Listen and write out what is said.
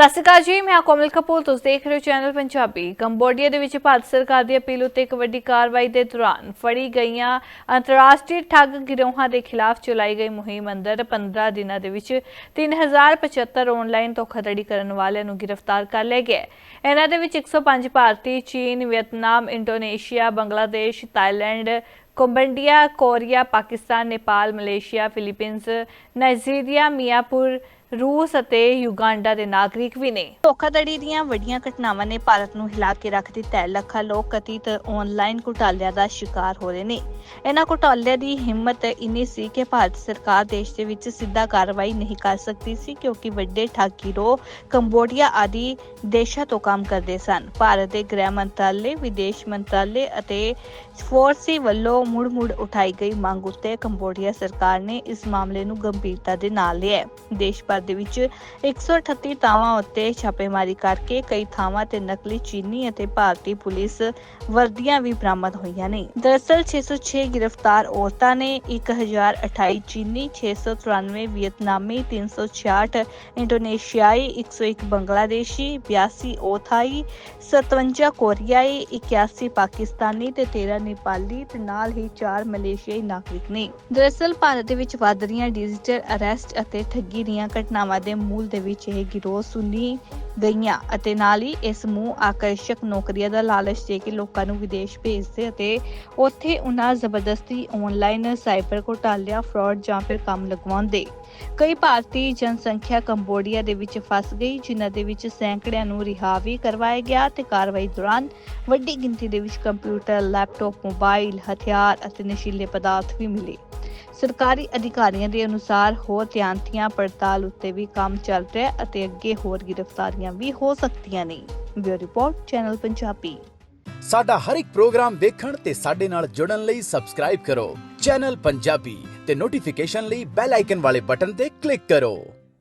ਸਤਿ ਸ਼੍ਰੀ ਅਕਾਲ ਜੀ, ਮੈਂ ਕੋਮਲ ਕਪੂਰ, ਤੁਸੀਂ ਦੇਖ ਰਹੇ ਹੋ ਚੈਨਲ ਪੰਜਾਬੀ। ਕੰਬੋਡੀਆ ਦੇ ਵਿੱਚ ਭਾਰਤ ਸਰਕਾਰ ਦੀ ਅਪੀਲ ਉੱਤੇ ਇੱਕ ਵੱਡੀ ਕਾਰਵਾਈ ਦੇ ਦੌਰਾਨ ਫੜੀ ਗਈਆਂ ਅੰਤਰਰਾਸ਼ਟਰੀ ਠੱਗ ਗਿਰੋਹਾਂ ਦੇ ਖਿਲਾਫ ਚਲਾਈ ਗਈ ਮੁਹਿੰਮ ਅੰਦਰ 15 ਦਿਨਾਂ ਦੇ ਵਿੱਚ 3075 ਆਨਲਾਈਨ ਧੋਖਾਧੜੀ ਕਰਨ ਵਾਲਿਆਂ ਨੂੰ ਗ੍ਰਿਫਤਾਰ ਕਰ ਲਿਆ ਗਿਆ ਇਹਨਾਂ ਦੇ ਵਿੱਚ 105 ਭਾਰਤੀ, ਚੀਨ, Vietnam, Indonesia, Bangladesh Thailand Cambodia, Korea, Pakistan, Nepal, Malaysia, Philippines, Nigeria, Miyanpur ਰੂਸ ਅਤੇ ਯੁਗਾਂਡਾ ਦੇ ਨਾਗਰਿਕ ਵੀ ਨੇ। ਧੋਖਾਧੜੀ ਦੀਆਂ ਵੱਡੀਆਂ ਘਟਨਾਵਾਂ ਨੇ ਭਾਰਤ ਨੂੰ ਹਿਲਾ ਕੇ ਰੱਖ ਦਿੱਤਾ ਹੈ। ਲੱਖਾਂ ਲੋਕ ਕਥਿਤ ਆਨਲਾਈਨ ਘੁਟਾਲਿਆਂ ਦਾ ਸ਼ਿਕਾਰ ਹੋ ਰਹੇ ਨੇ। ਇਹਨਾਂ ਘੁਟਾਲਿਆਂ ਦੀ ਹਿੰਮਤ ਇੰਨੀ ਸੀ ਕਿ ਭਾਰਤ ਸਰਕਾਰ ਦੇਸ਼ ਦੇ ਵਿੱਚ ਸਿੱਧਾ ਕਾਰਵਾਈ ਨਹੀਂ ਕਰ ਸਕਦੀ ਸੀ, ਕਿਉਂਕਿ ਵੱਡੇ ਠੱਗ ਗਿਰੋਹ ਕੰਬੋਡੀਆ ਆਦਿ ਦੇਸ਼ਾਂ ਤੋਂ ਕੰਮ ਕਰਦੇ ਸਨ। ਭਾਰਤ ਦੇ ਗ੍ਰਹਿ ਮੰਤਰਾਲੇ, ਵਿਦੇਸ਼ ਮੰਤਰਾਲੇ ਅਤੇ ਫੋਰਸੀ ਵੱਲੋਂ ਮੁੜ-ਮੁੜ ਉਠਾਈ ਗਈ ਮੰਗ ਉੱਤੇ ਕੰਬੋਡੀਆ ਸਰਕਾਰ ਨੇ ਇਸ ਮਾਮਲੇ ਨੂੰ ਗੰਭੀਰਤਾ ਦੇ ਨਾਲ ਲਿਆ ਦੇਸ਼ ਭਰ ਦੇ ਵਿੱਚ 138 ਥਾਵਾਂ ਉੱਤੇ ਛਾਪੇਮਾਰੀ ਕਰਕੇ ਕਈ ਥਾਵਾਂ ਤੇ ਨਕਲੀ ਚੀਨੀ ਅਤੇ ਭਾਰਤੀ ਪੁਲਿਸ ਵਰਦੀਆਂ ਵੀ ਬਰਾਮਦ ਹੋਈਆਂ ਨੇ। ਦਰਅਸਲ 606 ਗ੍ਰਿਫਤਾਰ ਔਰਤਾਂ ਨੇ 1028 ਚੀਨੀ 693 ਵੀਅਤਨਾਮੀ 366 ਇੰਡੋਨੇਸ਼ੀਆਈ 101 ਬੰਗਲਾਦੇਸ਼ੀ 82 ਓਥਾਈ 57 ਕੋਰੀਆਈ 81 ਪਾਕਿਸਤਾਨੀ ਤੇ 13 ਨੇਪਾਲੀ ਤੇ ਨਾਲ ਹੀ 4 ਮਲੇਸ਼ੀਆਈ ਨਾਗਰਿਕ ਨੇ। ਦਰਅਸਲ ਭਾਰਤ ਦੇ ਵਿੱਚ ਵੱਧ ਰਹੀਆਂ ਡਿਜੀਟਲ ਅਰੈਸਟ ਅਤੇ ਠੱਗੀ ਦੀਆਂ ਘਟਨਾਵਾਂ ਦੇ ਮੂਲ ਦੇ ਵਿੱਚ ਇਹ ਗਿਰੋਹ ਸੁਣੀ ਗਈਆਂ ਅਤੇ ਨਾਲ ਹੀ ਇਸ ਨੂੰ ਆਕਰਸ਼ਕ ਨੌਕਰੀਆਂ ਦਾ ਲਾਲਚ ਦੇ ਕੇ ਲੋਕਾਂ ਨੂੰ ਵਿਦੇਸ਼ ਭੇਜਦੇ ਅਤੇ ਉੱਥੇ ਉਹਨਾਂ ਜ਼ਬਰਦਸਤੀ ਆਨਲਾਈਨ ਸਾਈਬਰ ਘੁਟਾਲਿਆਂ ਫਰਾਡ ਜਾਂ ਫਿਰ ਕੰਮ ਲਗਵਾਉਂਦੇ। ਕਈ ਭਾਰਤੀ ਜਨਸੰਖਿਆ ਕੰਬੋਡੀਆ ਦੇ ਵਿੱਚ ਫਸ ਗਈ, ਜਿਨ੍ਹਾਂ ਦੇ ਵਿੱਚ ਸੈਂਕੜਿਆਂ ਨੂੰ ਰਿਹਾ ਵੀ ਕਰਵਾਇਆ ਗਿਆ ਤੇ ਕਾਰਵਾਈ ਦੌਰਾਨ ਵੱਡੀ ਗਿਣਤੀ ਦੇ ਵਿੱਚ ਕੰਪਿਊਟਰ ਲੈਪਟਾਪ ਮੋਬਾਈਲ ਹਥਿਆਰ ਅਤੇ ਨਸ਼ੀਲੇ ਪਦਾਰਥ ਵੀ ਮਿਲੇ। ਸਰਕਾਰੀ ਅਧਿਕਾਰੀਆਂ ਦੇ ਅਨੁਸਾਰ ਹੋਰ ਧਿਆਨਤੀਆਂ ਪੜਤਾਲ ਉੱਤੇ ਵੀ ਕੰਮ ਚੱਲ ਰਿਹਾ ਹੈ ਅਤੇ ਅੱਗੇ ਹੋਰ ਗ੍ਰਿਫਤਾਰੀਆਂ ਵੀ ਹੋ ਸਕਦੀਆਂ ਨੇ। Bureau report, Channel Punjabi. ਸਾਡਾ ਹਰ ਇੱਕ ਪ੍ਰੋਗਰਾਮ ਦੇਖਣ ਤੇ ਸਾਡੇ ਨਾਲ ਜੁੜਨ ਲਈ ਸਬਸਕ੍ਰਾਈਬ ਕਰੋ। ਚੈਨਲ ਪੰਜਾਬੀ ਤੇ ਨੋਟੀਫਿਕੇਸ਼ਨ ਲਈ ਬੈਲ ਆਈਕਨ ਵਾਲੇ ਬਟਨ ਤੇ ਕਲਿੱਕ ਕਰੋ।